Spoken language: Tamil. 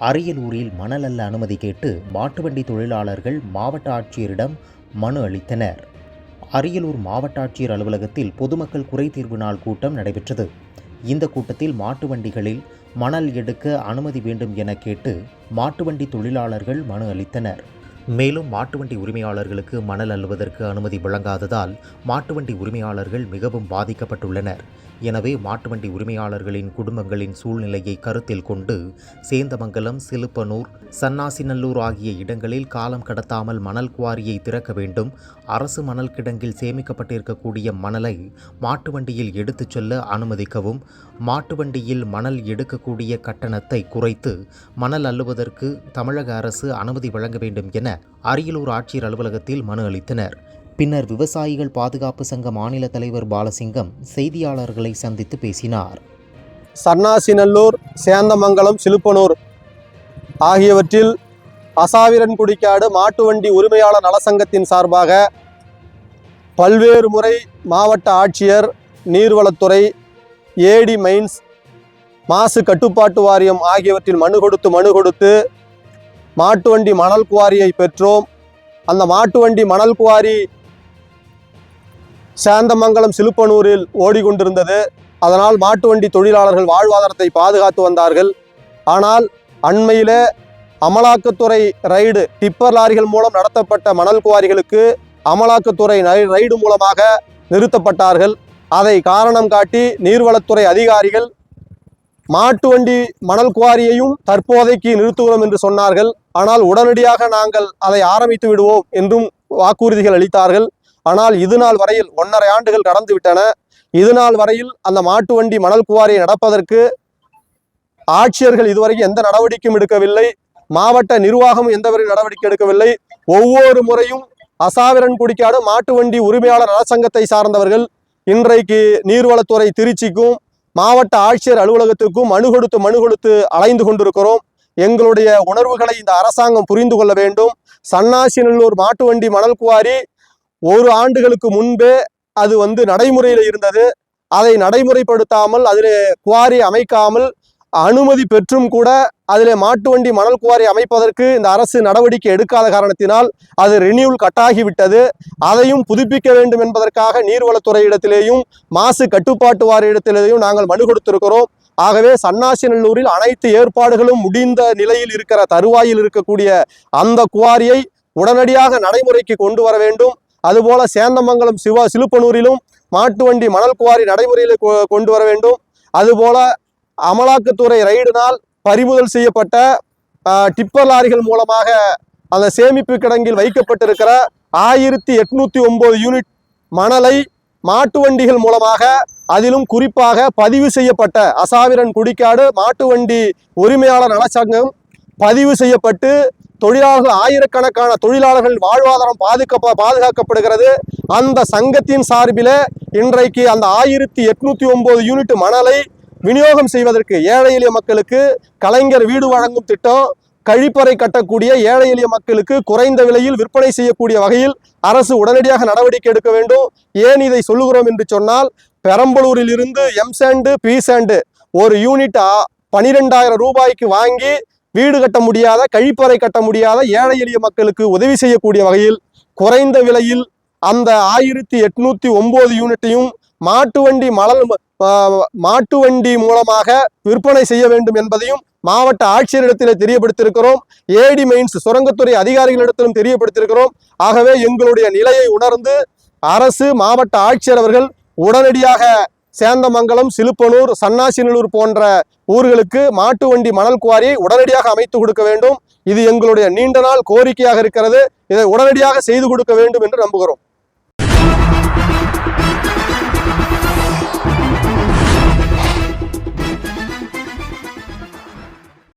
அரியலூரில் மணல் அல்ல அனுமதி கேட்டு மாட்டுவண்டி தொழிலாளர்கள் மாவட்ட ஆட்சியரிடம் மனு அளித்தனர். அரியலூர் மாவட்ட ஆட்சியர் அலுவலகத்தில் பொதுமக்கள் குறைதீர்வு நாள் கூட்டம் நடைபெற்றது. இந்த கூட்டத்தில் மாட்டு வண்டிகளில் மணல் எடுக்க அனுமதி வேண்டும் என கேட்டு மாட்டுவண்டி தொழிலாளர்கள் மனு அளித்தனர். மேலும் மாட்டுவண்டி உரிமையாளர்களுக்கு மணல் அள்ளுவதற்கு அனுமதி வழங்காததால் மாட்டுவண்டி உரிமையாளர்கள் மிகவும் பாதிக்கப்பட்டுள்ளனர். எனவே மாட்டுவண்டி உரிமையாளர்களின் குடும்பங்களின் சூழ்நிலையை கருத்தில் கொண்டு சேந்தமங்கலம் சிலுப்பனூர் சன்னாசிநல்லூர் ஆகிய இடங்களில் காலம் கடத்தாமல் மணல் குவாரியை திறக்க வேண்டும். அரசு மணல் கிடங்கில் சேமிக்கப்பட்டிருக்கக்கூடிய மணலை மாட்டு வண்டியில் எடுத்துச் செல்ல அனுமதிக்கவும் மாட்டு வண்டியில் மணல் எடுக்கக்கூடிய கட்டணத்தை குறைத்து மணல் அள்ளுவதற்கு தமிழக அரசு அனுமதி வழங்க வேண்டும் என அரியலூர் ஆட்சியர் அலுவலகத்தில் மனு அளித்தனர். பின்னர் விவசாயிகள் பாதுகாப்பு சங்க மாநில தலைவர் பாலசிங்கம் செய்தியாளர்களை சந்தித்து பேசினார். சன்னாசிநல்லூர் சேந்தமங்கலம் சிலுப்பனூர் ஆகியவற்றில் அசாவிரன்குடிக்காடு மாட்டு வண்டி உரிமையாளர் நலசங்கத்தின் சார்பாக பல்வேறு முறை மாவட்ட ஆட்சியர் நீர்வளத்துறை ஏடி மைன்ஸ் மாசு கட்டுப்பாட்டு வாரியம் ஆகியவற்றில் மனு கொடுத்து மனு கொடுத்து மாட்டு வண்டி மணல் குவாரியை பெற்றோம். அந்த மாட்டு வண்டி மணல் குவாரி சேந்தமங்கலம் சிலுப்பனூரில் ஓடிக்கொண்டிருந்தது. அதனால் மாட்டு வண்டி தொழிலாளர்கள் வாழ்வாதாரத்தை பாதுகாத்து வந்தார்கள். ஆனால் அண்மையில் அமலாக்கத்துறை ரைடு டிப்பர் லாரிகள் மூலம் நடத்தப்பட்ட மணல் குவாரிகளுக்கு அமலாக்கத்துறை ரைடு மூலமாக நிறுத்தப்பட்டார்கள். அதை காரணம் காட்டி நீர்வளத்துறை அதிகாரிகள் மாட்டு வண்டி மணல் குவாரியையும் தற்போதைக்கு நிறுத்துகிறோம் என்று சொன்னார்கள். ஆனால் உடனடியாக நாங்கள் அதை ஆரம்பித்து விடுவோம் என்றும் வாக்குறுதிகள் அளித்தார்கள். ஆனால் இது நாள் வரையில் ஒன்றரை ஆண்டுகள் கடந்து விட்டன. இது நாள் வரையில் அந்த மாட்டு வண்டி மணல் குவாரியை நடப்பதற்கு ஆட்சியர்கள் இதுவரைக்கும் எந்த நடவடிக்கையும் எடுக்கவில்லை. மாவட்ட நிர்வாகம் எந்தவரை நடவடிக்கை எடுக்கவில்லை. ஒவ்வொரு முறையும் அசாவிரன் குடிக்காடு மாட்டு வண்டி உரிமையாளர் நலச்சங்கத்தை சார்ந்தவர்கள் இன்றைக்கு நீர்வளத்துறை திருச்சிக்கும் மாவட்ட ஆட்சியர் அலுவலகத்திற்கும் மனு கொடுத்து மனு கொடுத்து அலைந்து கொண்டிருக்கிறோம். எங்களுடைய உணர்வுகளை இந்த அரசாங்கம் புரிந்து கொள்ள வேண்டும். சன்னாசி நல்லூர் மாட்டு வண்டி மணல் குவாரி ஒரு ஆண்டுகளுக்கு முன்பே அது வந்து நடைமுறையில் இருந்தது. அதை நடைமுறைப்படுத்தாமல் அதில் குவாரி அமைக்காமல் அனுமதி பெற்றும் கூட அதில் மாட்டு வண்டி மணல் குவாரி அமைப்பதற்கு இந்த அரசு நடவடிக்கை எடுக்காத காரணத்தினால் அது ரினியூல் கட்டாகிவிட்டது. அதையும் புதுப்பிக்க வேண்டும் என்பதற்காக நீர்வளத்துறை இடத்திலேயும் மாசு கட்டுப்பாட்டு வாரியத்திலேயும் நாங்கள் மனு கொடுத்திருக்கிறோம். ஆகவே சன்னாசிநல்லூரில் அனைத்து ஏற்பாடுகளும் முடிந்த நிலையில் இருக்கிற தருவாயில் இருக்கக்கூடிய அந்த குவாரியை உடனடியாக நடைமுறைக்கு கொண்டு வர வேண்டும். அதுபோல சேந்தமங்கலம் சிவா சிலுப்பனூரிலும் மாட்டு வண்டி மணல் குவாரி நடைமுறையில் கொ- கொண்டு வர வேண்டும். அதுபோல அமலாக்கத்துறை ரைடினால் பறிமுதல் செய்யப்பட்ட டிப்பர் லாரிகள் மூலமாக அந்த சேமிப்பு கிடங்கில் வைக்கப்பட்டிருக்கிற ஆயிரத்தி எட்நூத்தி ஒன்பது யூனிட் மணலை மாட்டு வண்டிகள் மூலமாக அதிலும் குறிப்பாக பதிவு செய்யப்பட்ட அசாவிரன் குடிக்காடு மாட்டு வண்டி உரிமையாளர் நலச்சங்கம் பதிவு செய்யப்பட்டு தொழிலாளர்கள் ஆயிரக்கணக்கான தொழிலாளர்கள் வாழ்வாதாரம் பாதுகாப்ப பாதுகாக்கப்படுகிறது. அந்த சங்கத்தின் சார்பில் இன்றைக்கு அந்த ஆயிரத்தி எட்நூத்தி ஒன்பது யூனிட் மணலை விநியோகம் செய்வதற்கு ஏழை எளிய மக்களுக்கு கலைஞர் வீடு வழங்கும் திட்டம் கழிப்பறை கட்டக்கூடிய ஏழை எளிய மக்களுக்கு குறைந்த விலையில் விற்பனை செய்யக்கூடிய வகையில் அரசு உடனடியாக நடவடிக்கை எடுக்க வேண்டும். ஏன் இதை சொல்லுகிறோம் என்று சொன்னால் பெரம்பலூரில் இருந்து எம் சாண்டு பி சாண்டு ஒரு யூனிட் பனிரெண்டாயிரம் ரூபாய்க்கு வாங்கி வீடு கட்ட முடியாத கழிப்பறை கட்ட முடியாத ஏழை எளிய மக்களுக்கு உதவி செய்யக்கூடிய வகையில் குறைந்த விலையில் அந்த ஆயிரத்தி எட்நூத்தி ஒன்பது யூனிட்டையும் மாட்டு வண்டி மணல் மாட்டு வண்டி மூலமாக விற்பனை செய்ய வேண்டும் என்பதையும் மாவட்ட ஆட்சியரிடத்தில் தெரியப்படுத்தியிருக்கிறோம். ஏடி மைன்ஸ் சுரங்கத்துறை அதிகாரிகளிடத்திலும் தெரியப்படுத்தியிருக்கிறோம். ஆகவே எங்களுடைய நிலையை உணர்ந்து அரசு மாவட்ட ஆட்சியர் அவர்கள் உடனடியாக சேந்தமங்கலம் சிலுப்பனூர் சன்னாசிநல்லூர் போன்ற ஊர்களுக்கு மாட்டு வண்டி மணல் குவாரியை உடனடியாக அமைத்து கொடுக்க வேண்டும். இது எங்களுடைய நீண்ட நாள் கோரிக்கையாக இருக்கிறது. இதை உடனடியாக செய்து கொடுக்க வேண்டும் என்று நம்புகிறோம். なるほど。